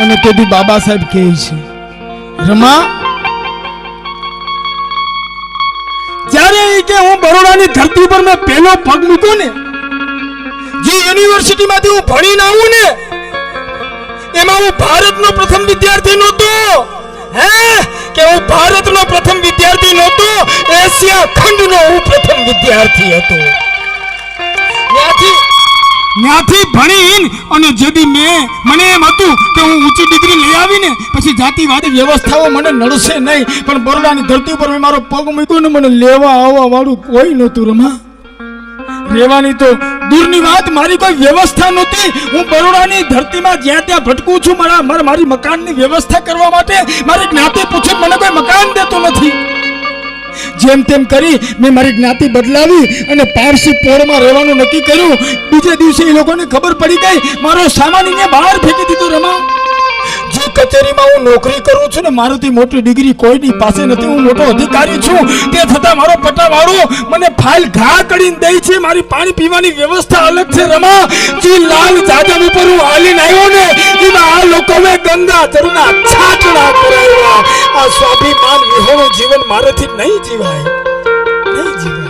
અને તેથી બાબા સાહેબ કહે છે, રમા, જ્યારે એ કે હું બરોડાની ધરતી પર મેં પહેલો પગ મૂક્યો ને, જે યુનિવર્સિટીમાંથી હું ભણીને આવું ને, એમાં હું ભારતનો પ્રથમ વિદ્યાર્થી નહોતો. હે? કે હું ભારતનો પ્રથમ વિદ્યાર્થી નહોતો, એશિયા ખંડનો હું પ્રથમ વિદ્યાર્થી હતો. ત્યાંથી ત્યાંથી ભણીને અને જેથી મેં મને એમ હતું કે હું ઊંચી ડિગ્રી લઈ આવીને પછી જાતિવાદી વ્યવસ્થાઓ મને નડશે નહીં, પણ બરોડાની ધરતી ઉપર મેં મારો પગ મૂક્યો ને મને લેવા આવવા વાળું કોઈ નહોતું રમા. રહેવાની તો દૂરની વાત, મારી કોઈ વ્યવસ્થા નહોતી. હું બરોડાની ધરતીમાં જ્યાં ત્યાં ભટકું છું મારા મારા મકાનની વ્યવસ્થા કરવા માટે, મારી જ્ઞાતિ પૂછે, મને કોઈ મકાન જેમ તેમ કરી મેં મારી જ્ઞાતિ બદલાવી અને પારસી પોળમાં રહેવાનું નક્કી કર્યું. બીજે દિવસે એ લોકોને ખબર પડી ગઈ, મારો સામાન બહાર ફેંકી દીધો રમા. કચેરીમાં હું નોકરી કરું છું ને મારાથી મોટી ડિગ્રી કોઈની પાસે નથી, હું મોટો અધિકારી છું, તે છતાં મારો પટાવાળો મને ફાઇલ ઘા કરીને દે છે, મારી પાણી પીવાની વ્યવસ્થા અલગ છે રમા. જે લાલ જાજમ ઉપર હું હાલીને આવ્યો ને, એમાં આ લોકોએ ગંગા જળના છાટણા કરાવ્યા સ્વાભિમાન વિહોણું જીવન મારાથી નહીં જીવાય. નહીં જીવાય.